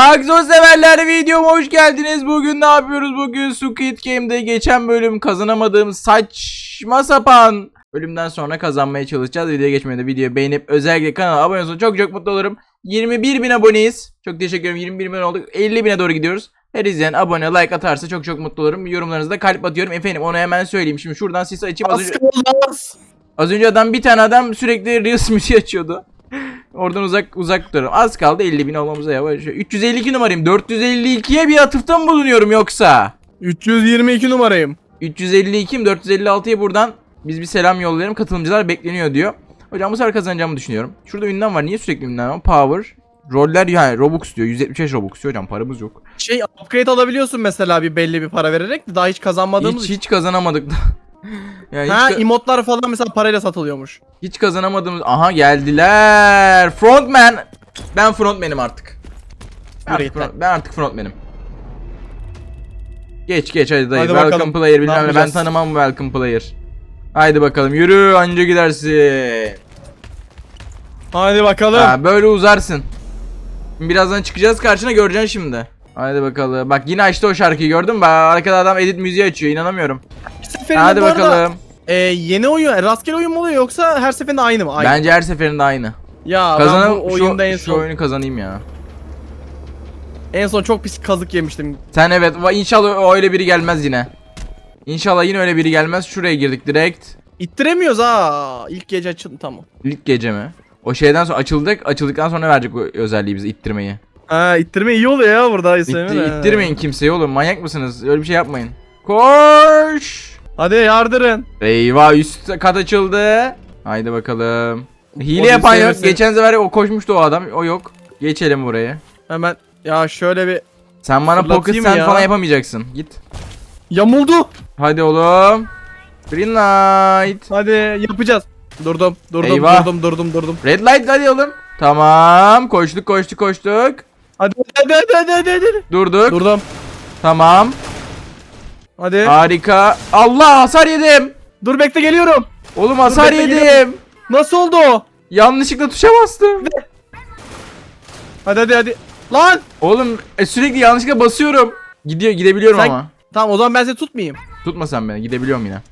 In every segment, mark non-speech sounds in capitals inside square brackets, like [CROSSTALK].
Aksos severler videoma hoş geldiniz. Bugün ne yapıyoruz? Bugün Squid Game'de geçen bölüm kazanamadığım saçma sapan bölümden sonra kazanmaya çalışacağız. Videoya geçmeden de videoyu beğenip özellikle kanala abone olursanız çok çok mutlu olurum. 21 bin aboneyiz. Çok teşekkür ederim. 21 bin olduk. 50 bine doğru gidiyoruz. Her izleyen abone like atarsa çok çok mutlu olurum. Yorumlarınızda kalp atıyorum. Efendim onu hemen söyleyeyim. Şimdi şuradan sesi açayım. Az önce, az önce adam bir tane adam sürekli Reels müziği açıyordu. Oradan uzak uzak duralım. Az kaldı 50 bin olmamıza yavaş. 352 numarayım. 452'ye bir atıfta mı bulunuyorum yoksa? 322 numarayım. 352 mi 456'ya buradan biz bir selam yollayalım. Katılımcılar bekleniyor diyor. Hocam bu sefer kazanacağımı düşünüyorum. Şurada ünlem var. Niye sürekli ünlem var? Power. Roller yani Robux diyor. 175 Robux diyor hocam. Paramız yok. Şey upgrade alabiliyorsun mesela bir belli bir para vererek de daha hiç kazanmadığımız Hiç için. hiç kazanamadık da. Yani Ha hiç, emotlar falan mesela parayla satılıyormuş. hiç kazanamadığımız. Aha geldiler. Frontman. Ben frontman'im artık. Ben Yürü artık, git lan. front- ben artık frontman'im. Geç geç hadi dayı. Hadi welcome bakalım. player Ne bilmem ne. Ben yapacağız? tanımam welcome player. Haydi bakalım yürü anca gidersin. Hadi bakalım. Ha, böyle uzarsın. Birazdan çıkacağız karşına göreceksin şimdi. Haydi bakalım. Bak yine açtı o şarkıyı gördün mü? Arkada adam edit müziği açıyor inanamıyorum. Seferinde Hadi bu arada, bakalım. e, yeni oyun, e, rastgele oyun mu oluyor yoksa her seferinde aynı mı? Aynı. Bence her seferinde aynı. ya ben bu oyunda en şu, son şu oyunu kazanayım ya. en son çok pis kazık yemiştim. Sen evet va- inşallah öyle biri gelmez yine. İnşallah yine öyle biri gelmez. Şuraya girdik direkt. İttiremiyoruz ha. İlk gece açın tamam. İlk gece mi? O şeyden sonra açıldık. Açıldıktan sonra verecek o özelliği bize ittirmeyi. Ha ittirme iyi oluyor ya burada. İtti, ittirmeyin kimseyi oğlum. Manyak mısınız? Öyle bir şey yapmayın. Koş! Hadi yardırın. Eyvah üst kat açıldı. Haydi bakalım. Hile O yapan yok. sevmesi- Geçen sefer o koşmuştu o adam. O yok. Geçelim buraya. Hemen ya şöyle bir Sen bana pocket Fırlatayım sen ya. falan yapamayacaksın. Git. yamuldu. Hadi oğlum. Green light. Hadi yapacağız. Durdum, durdum, Eyvah. durdum, durdum, durdum. Red light hadi oğlum. Tamam. Koştuk koştuk koştuk. Hadi, hadi, hadi, hadi, hadi, hadi. Durduk. Durdum. Tamam. Hadi. Harika. Allah hasar yedim. Dur bekle geliyorum. Oğlum hasar bekle, yedim. geliyorum. Nasıl oldu o? Yanlışlıkla tuşa bastım. Hadi hadi hadi. Lan! Oğlum e, sürekli yanlışlıkla basıyorum. Gidiyor gidebiliyorum Sen- ama. Tamam o zaman ben seni tutmayayım. Tutma sen beni gidebiliyorum yine.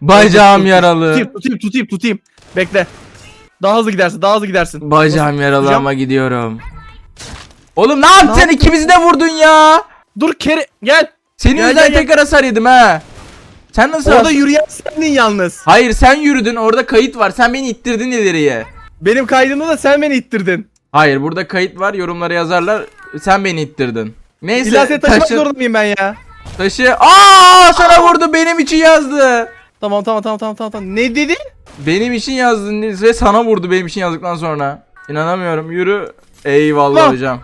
Bacağım yaralı. Tutayım, tutayım, tutayım, tutayım. Bekle. Daha hızlı gidersin, daha hızlı gidersin. Bacağım yaralı tutacağım? ama gidiyorum. Oğlum ne yaptın? yaptın? İkimizi de vurdun ya. Dur kere gel. Senin Gel, yüzünden gel, tekrar hasar yedim ha. Sen nasıl Orada has- yürüyen sendin yalnız. Hayır sen yürüdün orada kayıt var. Sen beni ittirdin ileriye. Benim kaydımda da sen beni ittirdin. Hayır burada kayıt var yorumlara yazarlar. Sen beni ittirdin. Neyse İlla seni taşımak taşı, zorunda mıyım ben ya? taşı. Aa sana vurdu benim için yazdı. Tamam tamam tamam tamam tamam. Ne dedi? Benim için yazdın ve sana vurdu benim için yazdıktan sonra. İnanamıyorum yürü. Eyvallah Lan. hocam.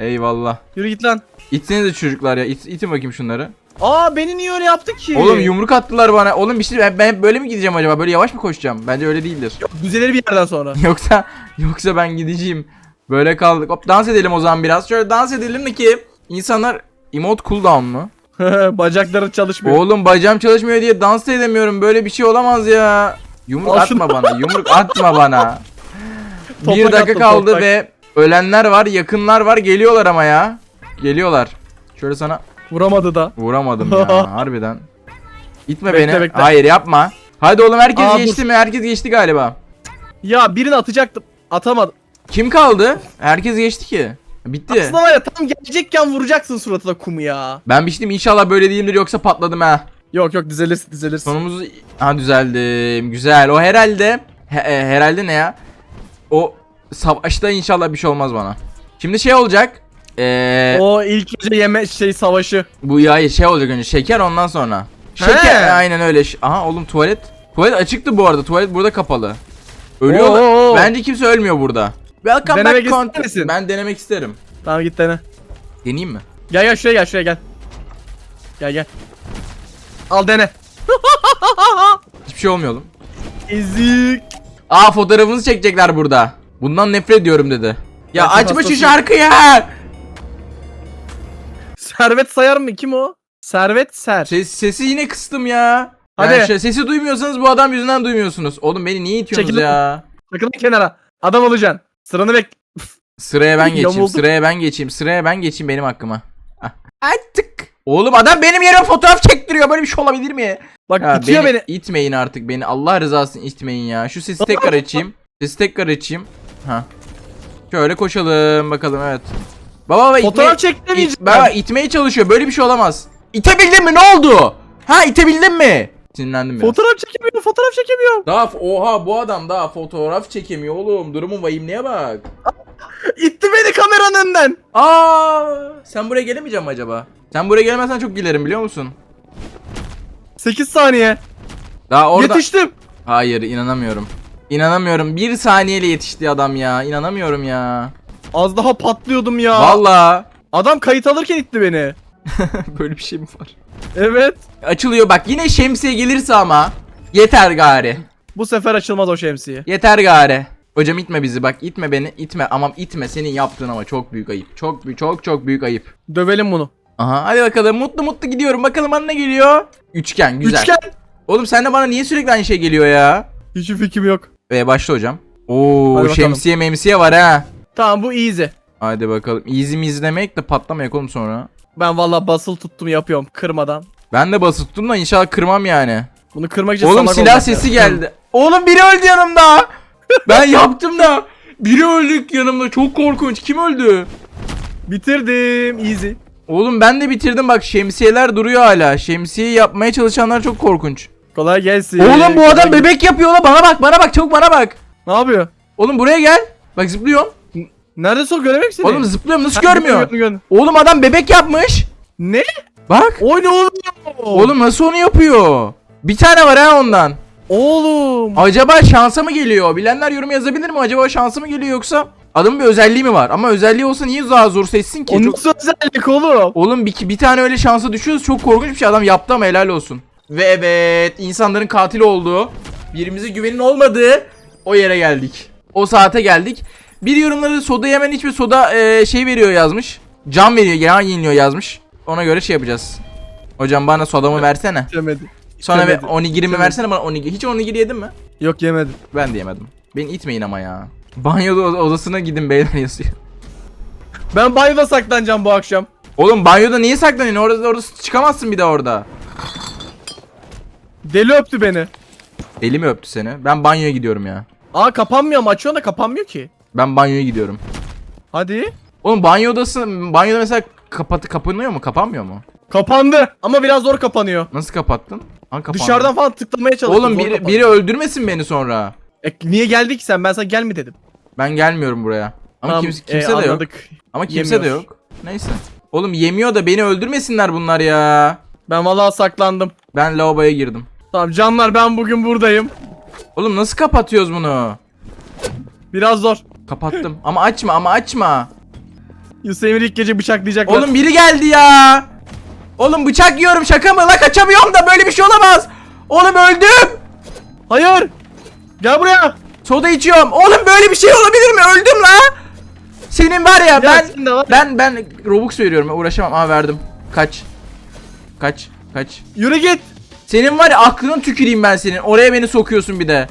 Eyvallah. Yürü git lan. İtsenize çocuklar ya. İt, itin bakayım şunları. Aa beni niye öyle yaptı ki? Oğlum yumruk attılar bana. Oğlum bir şey ben, ben hep böyle mi gideceğim acaba? Böyle yavaş mı koşacağım? Bence öyle değildir. Yok düzelir bir yerden sonra. [LAUGHS] yoksa yoksa ben gideceğim. Böyle kaldık. Hop dans edelim o zaman biraz. Şöyle dans edelim de ki insanlar emote cooldown mu? [LAUGHS] Bacakları çalışmıyor. Oğlum bacağım çalışmıyor diye dans da edemiyorum. Böyle bir şey olamaz ya. Yumruk Al şunu. atma bana. Yumruk atma bana. [LAUGHS] bir Toprak dakika attım, kaldı toprak. ve ölenler var, yakınlar var. Geliyorlar ama ya. Geliyorlar. Şöyle sana Vuramadı da. vuramadım ya [LAUGHS] harbiden. İtme Bekle, beni. bekle. Hayır yapma. Hadi oğlum herkes Aa, dur. geçti mi? Herkes geçti galiba. Ya birini atacaktım. Atamadım. Kim kaldı? Herkes geçti ki. Bitti. Aslında var ya tam gelecekken vuracaksın suratına kumu ya. Ben biçtim inşallah böyle değildir yoksa patladım ha. Yok yok düzelirsin düzelirsin. Sonumuz ha düzeldim. Güzel. O herhalde he- e, herhalde ne ya? O savaşta inşallah bir şey olmaz bana. Şimdi şey olacak. Eee O ilk gece yeme şey savaşı. bu ya şey olacak önce şeker ondan sonra. Şeker He. aynen öyle. Ş- Aha oğlum tuvalet. Tuvalet açıktı bu arada. Tuvalet burada kapalı. Ölüyorlar. Oo. Bence kimse ölmüyor burada. Welcome Denemek back ister misin? Ben denemek isterim. Tamam git dene. Deneyeyim mi? Gel gel şuraya gel şuraya gel. Gel gel. Al dene. Hiçbir şey olmuyor oğlum. Ezik. Aa fotoğrafınızı çekecekler burada. Bundan nefret ediyorum dedi. Ya Gerçek açma şu hastasıyım. şarkıyı. Servet sayar mı? Kim o? Servet Ser. Ses, sesi yine kıstım ya. Hadi. Yani şey- sesi duymuyorsanız bu adam yüzünden duymuyorsunuz. Oğlum beni niye itiyorsunuz Çekilin. ya? Takılın kenara. Adam olacaksın. Sıranı bek. Sıraya ben [LAUGHS] geçeyim. Yamuldum. Sıraya ben geçeyim. Sıraya ben geçeyim benim hakkıma. Ah. Artık. Oğlum adam benim yerime fotoğraf çektiriyor. Böyle bir şey olabilir mi? Bak Ya itiyor beni, beni. itmeyin artık beni. Allah rızası için itmeyin ya. Şu sesi tekrar açayım. Sesi tekrar açayım. Ha. Şöyle koşalım bakalım evet. Baba baba Fotoğraf itmeye, çektiremeyeceğim. it, baba itmeye çalışıyor. Böyle bir şey olamaz. İtebildin mi? Ne oldu? Ha itebildin mi? Sinirlendim biraz. Fotoğraf çekemiyorum fotoğraf çekemiyorum. Daha oha bu adam daha fotoğraf çekemiyor oğlum. Durumun vahimliğe bak. [LAUGHS] İtti beni kameranın önünden. Aa, sen buraya gelemeyecek mi acaba? Sen buraya gelemezsen çok gülerim biliyor musun? 8 saniye. Daha orada Yetiştim. Hayır inanamıyorum. İnanamıyorum. Bir saniyeyle yetişti adam ya. İnanamıyorum ya. Az daha patlıyordum ya. Valla. Adam kayıt alırken itti beni. [LAUGHS] Böyle bir şey mi var? Evet. Açılıyor bak yine şemsiye gelirse ama. Yeter gari. Bu sefer açılmaz o şemsiye. Yeter gari. Hocam itme bizi bak itme beni itme ama itme senin yaptığın ama çok büyük ayıp. Çok büyük çok çok büyük ayıp. Dövelim bunu. Aha hadi bakalım mutlu mutlu gidiyorum bakalım bana ne geliyor. Üçgen güzel. Üçgen. Oğlum sen de bana niye sürekli aynı şey geliyor ya? Hiçbir fikrim yok. Ve başla hocam. Oo Hadi şemsiye memsiye var ha. Tamam bu easy. Hadi bakalım. Easy mi izlemek de patlamayak oğlum sonra. Ben valla basılı tuttum yapıyorum kırmadan. Ben de basıp tuttum da inşallah kırmam yani. Bunu kırmak için Oğlum silah sesi lazım. geldi. Oğlum biri öldü yanımda. [LAUGHS] ben yaptım da. Biri öldük yanımda. Çok korkunç. Kim öldü? Bitirdim easy. Oğlum ben de bitirdim bak şemsiyeler duruyor hala. Şemsiyeyi yapmaya çalışanlar çok korkunç. Kolay gelsin. Oğlum bu Kolay adam bebek yapıyor la bana bak bana bak çabuk bana bak. Ne yapıyor? Oğlum buraya gel. Bak zıplıyorum. Nerede sok göremek seni? Oğlum zıplıyorum nasıl Ha, görmüyor? Oğlum adam bebek yapmış. Ne? Bak. O ne oğlum? Oğlum nasıl onu yapıyor? Bir tane var ha ondan. Oğlum. Acaba şansa mı geliyor? Bilenler yorum yazabilir mi? Acaba şansa mı geliyor yoksa adamın bir özelliği mi var? Ama özelliği olsa niye daha zor seçsin ki? O Çok- nasıl özellik oğlum? Oğlum bir, bir tane öyle şansa düşüyoruz. Çok korkunç bir şey. Adam yaptı ama helal olsun. Ve evet insanların katil olduğu, birimize güvenin olmadığı o yere geldik. O saate geldik. Bir yorumlarda soda yemen hiçbir soda e, şey veriyor yazmış. Can veriyor, yan yeniliyor yazmış. Ona göre şey yapacağız. Hocam bana sodamı versene. Yemedi. Sonra ve onigirimi versene bana onigiri. Hiç onigiri yedin mi? Yok yemedim. Ben de yemedim. Beni itmeyin ama ya. Banyoda od- odasına gidin beyler yazıyor. Ben banyoda saklanacağım bu akşam. Oğlum banyoda niye saklanıyorsun? Orada, orada çıkamazsın bir daha orada. Deli öptü beni. Eli mi öptü seni? Ben banyoya gidiyorum ya. Aa kapanmıyor mu? Açıyorsun da kapanmıyor ki. Ben banyoya gidiyorum. Hadi. Oğlum banyo odası, banyoda mesela kapatı kapanıyor mu? Kapanmıyor mu? Kapandı. Ama biraz zor kapanıyor. Nasıl kapattın? Ha kapandı. Dışarıdan falan tıklamaya çalıştım. Oğlum zor biri, biri öldürmesin beni sonra. E, niye geldik ki sen? Ben sana gelme dedim. Ben gelmiyorum buraya. Ama Tamam, kimse, e, kimse de yok. anladık. Ama kimse de Yemiyor. yok. Neyse. Oğlum yemiyor da beni öldürmesinler bunlar ya. Ben vallahi saklandım. Ben lavaboya girdim. Tamam canlar ben bugün buradayım. Oğlum nasıl kapatıyoruz bunu? Biraz zor. Kapattım. ama açma ama açma. Hüseyin'i ilk gece bıçaklayacaklar. Oğlum biri geldi ya. Oğlum bıçak yiyorum şaka mı? La kaçamıyorum da böyle bir şey olamaz. Oğlum öldüm. Hayır. Gel buraya. Soda içiyorum. Oğlum böyle bir şey olabilir mi? Öldüm la. Senin var ya ben de var. ben ben Robux veriyorum. Uğraşamam. Aa verdim. Kaç. Kaç. Kaç. Yürü git. Senin var ya aklını tüküreyim ben senin. Oraya beni sokuyorsun bir de.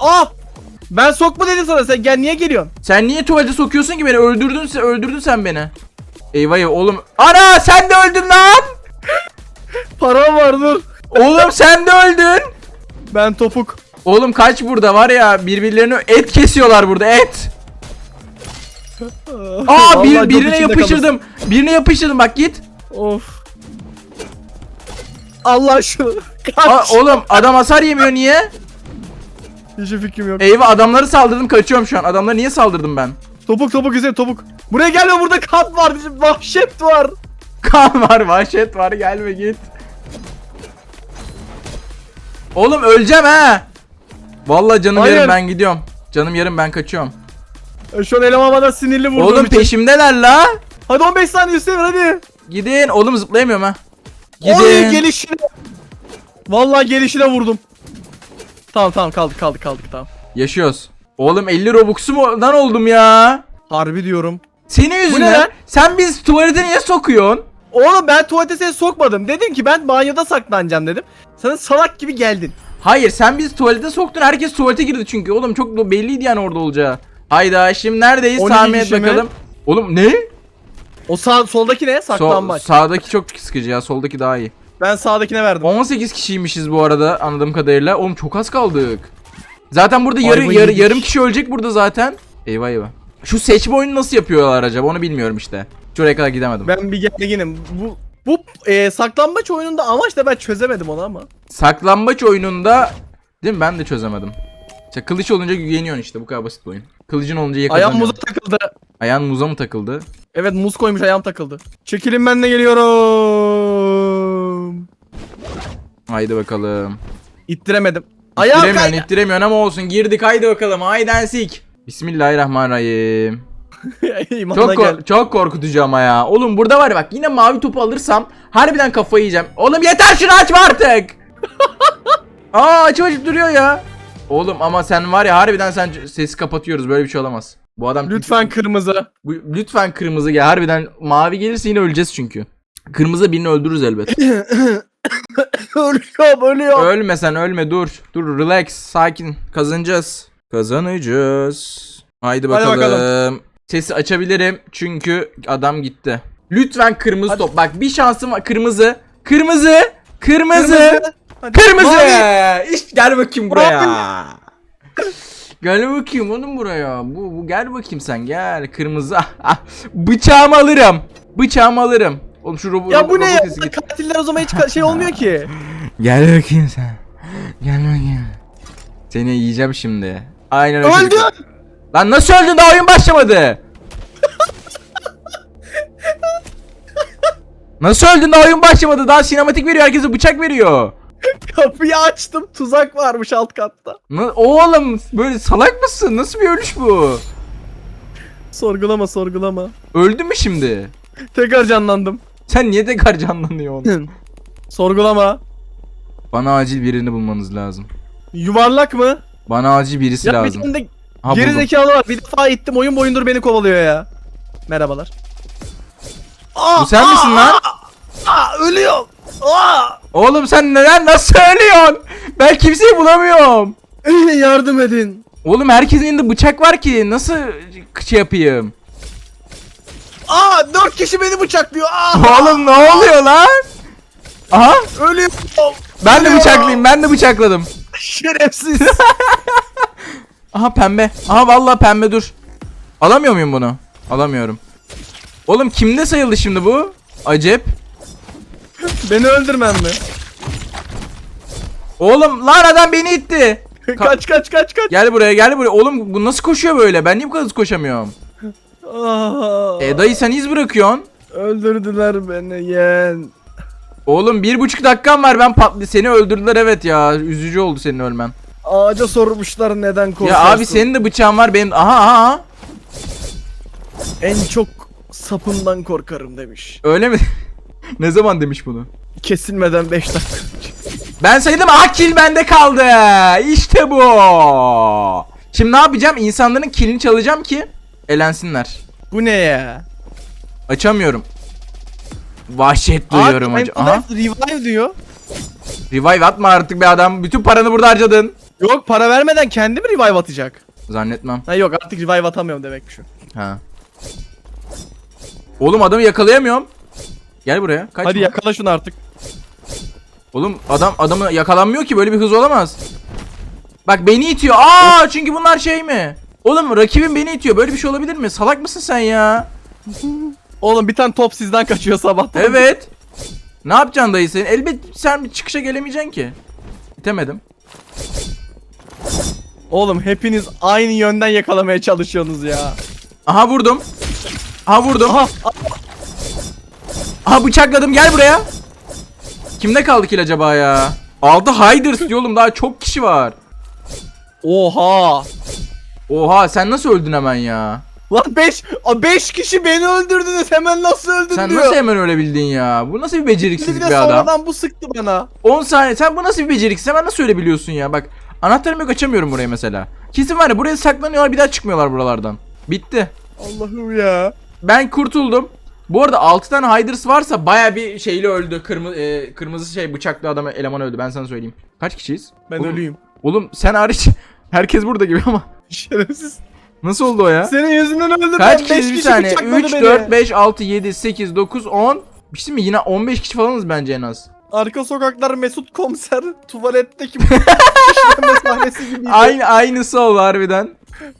Aa. Ben sokma dedim sana sen gel niye geliyorsun? Sen niye tuvalete sokuyorsun ki beni? Öldürdün sen, öldürdün sen beni. Eyvah ya oğlum. Ana sen de öldün lan. [LAUGHS] Param var dur. Oğlum sen de öldün. Ben topuk. Oğlum kaç burada var ya birbirlerini et kesiyorlar burada et. [LAUGHS] Aa bir, birine yapıştırdım. Birine yapıştırdım bak git. kalırsın. Of. Allah şu. Aa, Kaç. oğlum adam hasar yemiyor niye? Hiçbir fikrim yok. Eyvah adamları saldırdım kaçıyorum şu an. Adamlara niye saldırdım ben? Topuk topuk Hüseyin topuk. Buraya gelme burada kat var. Vahşet var. Kan var vahşet var gelme git. Oğlum öleceğim ha. Vallahi canım Hayır. yarım ben gidiyorum. Canım yarım ben kaçıyorum. E, Şu an eleman bana sinirli vurduğum Oğlum peşimdeler la. Hadi 15 saniye Hüseyin hadi. Gidin. Oğlum zıplayamıyorum ha. Oy Gidin. gelişine. Vallahi gelişine vurdum. Tamam tamam kaldık kaldık kaldık tamam. Yaşıyoruz. Oğlum 50 Robux'umdan oldum ya. Harbi diyorum. Senin yüzünden. lan? Sen biz tuvalete niye sokuyorsun? Oğlum ben tuvalete seni sokmadım. Dedim ki ben banyoda saklanacağım dedim. Sen salak gibi geldin. Hayır sen biz tuvalete soktun. Herkes tuvalete girdi çünkü. Oğlum çok belliydi yani orada olacağı. Hayda şimdi neredeyiz 12 tahmin et bakalım. Oğlum ne? O sağ soldaki ne? So- Saklambaç. sağdaki çok sıkıcı ya soldaki daha iyi. ben sağdakine verdim. 18 kişiymişiz bu arada anladığım kadarıyla. Oğlum çok az kaldık. Zaten burada yarı, yarı, yedik. yarım kişi ölecek burada zaten. Eyvah eyvah. Şu seçme oyunu nasıl yapıyorlar acaba onu bilmiyorum işte. Şuraya kadar gidemedim. Ben bir gerginim. Bu bu e, saklambaç oyununda amaç da ben çözemedim onu ama. Saklambaç oyununda değil mi ben de çözemedim. İşte kılıç olunca yeniyorsun işte bu kadar basit bir oyun. Kılıcın olunca yakalanıyorsun. muza takıldı. Ayağın muza mı takıldı? Evet muz koymuş ayağım takıldı. Çekilin ben de geliyorum. Haydi bakalım. İttiremedim. Ayağım İttiremiyorsun kaydı. ittiremiyorsun ama olsun girdik haydi bakalım haydi sik. Bismillahirrahmanirrahim. [LAUGHS] İmana Çok, gel. ko- çok korkutucu ama ya. Oğlum burada var ya bak yine mavi topu alırsam harbiden kafayı yiyeceğim. Oğlum yeter şunu açma artık. [LAUGHS] Aa açıp açıp duruyor ya. Oğlum ama sen var ya harbiden sen sesi kapatıyoruz böyle bir şey olamaz. Bu adam Lütfen kırmızı. Bu, lütfen kırmızı gel harbiden mavi gelirse yine öleceğiz çünkü. Kırmızı birini öldürürüz elbet. [COUGHS] ölüyorum ölüyorum. ölme sen ölme dur. Dur relax sakin kazanacağız. Kazanacağız. Haydi Hadi bakalım. bakalım. Sesi açabilirim çünkü adam gitti. Lütfen kırmızı top. Bak bir şansım var. Kırmızı. Kırmızı. Kırmızı. Hadi. Kırmızı. Mavi. İşte gel bakayım buraya. Gel bakayım oğlum buraya. Bu, bu gel bakayım sen gel. Kırmızı. [LAUGHS] Bıçağımı alırım. Bıçağımı alırım. Oğlum şu robo, Ya bu ne ya? Katiller o zaman hiç şey olmuyor ki. [LAUGHS] Gel bakayım sen. Gel bakayım. Seni yiyeceğim şimdi. Aynen öyle. Öldün. Lan nasıl öldün daha oyun başlamadı. [LAUGHS] nasıl öldün daha oyun başlamadı. Daha sinematik veriyor herkese bıçak veriyor. [LAUGHS] Kapıyı açtım. Tuzak varmış alt katta. Na- Oğlum böyle salak mısın? Nasıl bir ölüş bu? Sorgulama sorgulama. Öldün mü şimdi? Tekrar canlandım. Sen niye tekrar canlanıyorsun? [LAUGHS] sorgulama. Bana acil birini bulmanız lazım. Yuvarlak mı? Bana acil birisi Ya lazım. tane de Ha, geri buldum. zekalı var. Bir defa ittim oyun boyundur beni kovalıyor ya. Merhabalar. Aa, Bu sen misin lan? Aa, ölüyorum. Aa! Oğlum sen neden nasıl ölüyorsun? Ben kimseyi bulamıyorum. Yardım edin. Oğlum herkesin elinde bıçak var ki nasıl şey yapayım? Aa dört kişi beni bıçaklıyor. Aa! Oğlum ne oluyor lan? Aha Ölüyorum. ben de Ölüyorum. bıçaklıyım ben de bıçakladım. [LAUGHS] Şerefsiz. [LAUGHS] Aha pembe. Aha vallahi pembe dur. Alamıyor muyum bunu? Alamıyorum. Oğlum kimde sayıldı şimdi bu? Acep. Beni öldürmem mi? Oğlum lan adam beni itti. [LAUGHS] kaç kaç kaç kaç. Gel buraya gel buraya. Oğlum bu nasıl koşuyor böyle? Ben niye bu kadar hızlı koşamıyorum? Aa, E dayı sen iz bırakıyorsun. öldürdüler beni yen. Oğlum bir buçuk dakikam var ben patlı seni öldürdüler evet ya üzücü oldu senin ölmen. Ağaca sormuşlar neden korkuyorsun. Ya abi senin de bıçağın var benim aha, aha. En çok sapından korkarım demiş. öyle mi? [LAUGHS] [LAUGHS] ne zaman demiş bunu? Kesilmeden 5 dakika. Ben saydım ah kill bende kaldı İşte bu. Şimdi ne yapacağım insanların killini çalacağım ki elensinler. Bu ne ya? Açamıyorum. Vahşet duyuyorum Aa, Aha. Life Revive diyor. Revive atma artık be adam. Bütün paranı burada harcadın. Yok para vermeden kendi mi revive atacak? Zannetmem. Ha yok artık revive atamıyorum demek şu. Ha. Oğlum adamı yakalayamıyorum. Gel buraya. Kaçma. Hadi yakala şunu artık. Oğlum adam adamı yakalanmıyor ki böyle bir hız olamaz. Bak beni itiyor. Aa çünkü bunlar şey mi? Oğlum rakibim beni itiyor. Böyle bir şey olabilir mi? Salak mısın sen ya? Oğlum bir tane top sizden kaçıyor sabahtan. Evet. Ne yapacaksın dayı sen? Elbet sen bir çıkışa gelemeyeceksin ki. İtemedim. Oğlum hepiniz aynı yönden yakalamaya çalışıyorsunuz ya. Aha vurdum. Aha vurdum. Aha, Aha bıçakladım gel buraya. Kimde kaldı kill acaba ya? Aldı Hiders diyor oğlum daha çok kişi var. Oha. Oha sen nasıl öldün hemen ya? Lan 5 5 kişi beni öldürdünüz hemen nasıl öldün Sen diyor. nasıl hemen öldebildin ya? Bu nasıl bir beceriksizlik bir bir adam? sonradan bu sıktı bana. 10 saniye sen bu nasıl bir beceriksiz hemen nasıl ölebiliyorsun ya? Bak anahtarım yok açamıyorum burayı mesela. Kesin var ya buraya saklanıyorlar bir daha çıkmıyorlar buralardan. Bitti. Allah'ım ya. Ben kurtuldum. Bu arada 6 tane Hiders varsa baya bir şeyli öldü. Kırmızı kırmızı şey bıçaklı adam eleman öldü ben sana söyleyeyim. Kaç kişiyiz? Ben Oğlum- ölüyüm. Oğlum sen hariç [LAUGHS] herkes burada gibi ama. [LAUGHS] Şerefsiz. Nasıl oldu o ya? Senin yüzünden öldüm Kaç ben. Kişi bir bıçakladı 3, beni. 4, 5, 6, 7, 8, 9, 10. Bir şey mi? Yine 15 kişi falanız bence en az. Arka sokaklar Mesut komiser tuvaletteki [LAUGHS] işleme sahnesi gibiydi. Aynı aynısı oldu harbiden.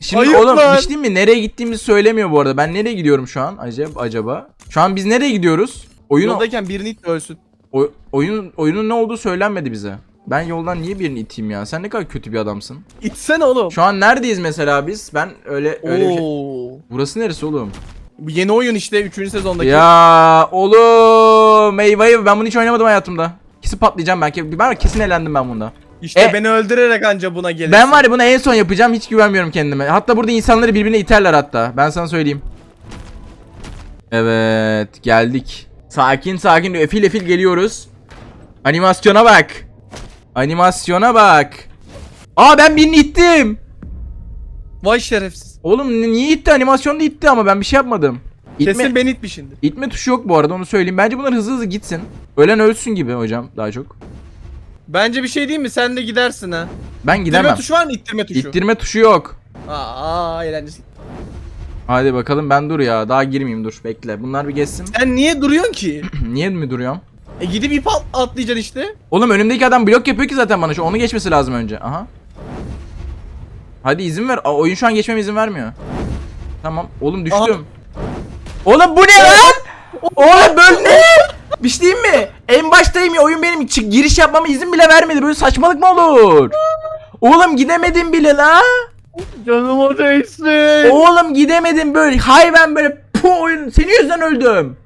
Şimdi Ayıp oğlum lan. bir şey diyeyim mi? Nereye gittiğimizi söylemiyor bu arada. Ben nereye gidiyorum şu an? Acaba acaba. Şu an biz nereye gidiyoruz? Oyun Yoldayken birini it ölsün. o- oyun oyunun ne olduğu söylenmedi bize. Ben yoldan niye birini iteyim ya? Sen ne kadar kötü bir adamsın. İtsene oğlum. Şu an neredeyiz mesela biz? Ben öyle öyle bir şey. Oo. Burası neresi oğlum? Bu yeni oyun işte 3. sezondaki. Ya oğlum eyvah ben bunu hiç oynamadım hayatımda. Kesin patlayacağım ben. Ben kesin elendim ben bunda. İşte E- beni öldürerek anca buna gelirsin. Ben var ya bunu en son yapacağım hiç güvenmiyorum kendime. Hatta burada insanları birbirine iterler hatta. Ben sana söyleyeyim. Evet geldik. Sakin sakin efil efil geliyoruz. Animasyona bak. Animasyona bak. Aa ben birini ittim. Vay şerefsiz. Oğlum ni- niye itti? Animasyonda itti ama ben bir şey yapmadım. İtme, Kesin beni itmiş şimdi. itme tuşu yok bu arada onu söyleyeyim. Bence bunlar hızlı hızlı gitsin. Ölen ölsün gibi hocam daha çok. Bence bir şey değil mi? Sen de gidersin ha. Ben İttirme gidemem. tuşu var mı? İttirme tuşu. İttirme tuşu yok. Aa, eğlenceli. Hadi bakalım ben dur ya. Daha girmeyeyim dur bekle. Bunlar bir geçsin. Sen niye duruyorsun ki? [CLEARS THROAT] Niye mi duruyorum? E gidip ip at- atlayacaksın işte. Oğlum önümdeki adam blok yapıyor ki zaten bana. Şu onu geçmesi lazım önce. Aha. Hadi izin ver. Aa, oyun şu an geçmeme izin vermiyor. Tamam. Oğlum düştüm. Oğlum bu ne lan? Oğlum böyle ne? Bir şey diyeyim mi? En baştayım ya oyun benim çık giriş yapmama izin bile vermedi. Böyle saçmalık mı olur? Oğlum gidemedim bile la. Canım o değilsin. Oğlum gidemedim böyle. Hay ben böyle pu oyun senin yüzünden öldüm.